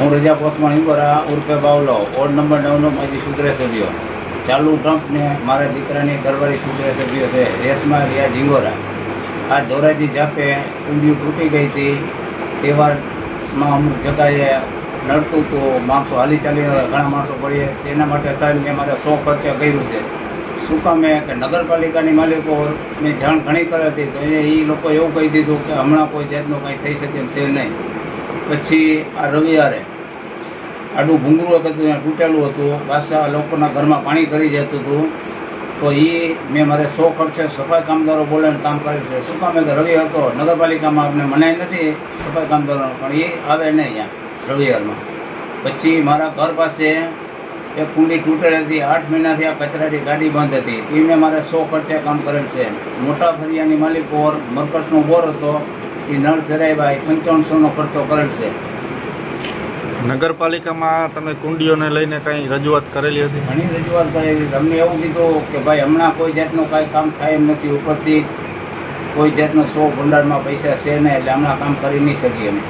હું રજા પોસ્ટમાં ઇન્કોરા ઉર્ફે બાવલો. વોર્ડ નંબર નવનો માજી સૂત્રે સભ્યો. ચાલુ ટ્રમ્પને મારા દીકરાની ઘરવાળી સૂત્રે સભ્યો છે. રેશમા રિયા ઝીંગોરા આ ધોરાજી જાપે ઊંડિયું તૂટી ગઈ હતી. તહેવારમાં અમુક જગાએ નડતું હતું માણસો હાલી ચાલી ઘણા માણસો પડીએ. તેના માટે થઈને મેં મારે સો ખર્ચે કર્યું છે. શું કામે કે નગરપાલિકાની માલિકોની જાણ ઘણી કરી હતી. તો એ લોકો એવું કહી દીધું કે હમણાં કોઈ જાતનું કંઈ થઈ શકે એમ છે નહીં. પછી આ રવિવારે આડું ભૂંગળું હતું તૂટેલું હતું. પાછા લોકોના ઘરમાં પાણી કરી જતું હતું. તો એ મેં મારે સો ખર્ચે સફાઈ કામદારો બોલાવીને કામ કરે છે. શું કામ? કે રવિ હતો નગરપાલિકામાં આપણે મનાય નથી સફાઈ કામદારોનો, પણ એ આવે નહીં અહીંયા રવિવારમાં. પછી મારા ઘર પાસે એક કુંડી તૂટેલ હતી. આઠ મહિનાથી આ કચરાની ગાડી બંધ હતી. એ મેં મારે સો ખર્ચે કામ કરેલ છે. મોટા ફરિયાની માલિક મરકસનો બોર હતો. એ નળ ધરાવ્યા એ પંચાવનસોનો ખર્ચો કરેલ છે. નગરપાલિકામાં તમે કુંડીઓને લઈને કંઈ રજૂઆત કરેલી હતી? ઘણી રજૂઆત કરેલી. તમને એવું કીધું કે ભાઈ હમણાં કોઈ જાતનું કાંઈ કામ થાય એમ નથી ઉપરથી કોઈ જાતનો સો ભંડારમાં પૈસા છે નહીં એટલે હમણાં કામ કરી નહીં શકીએ અમે.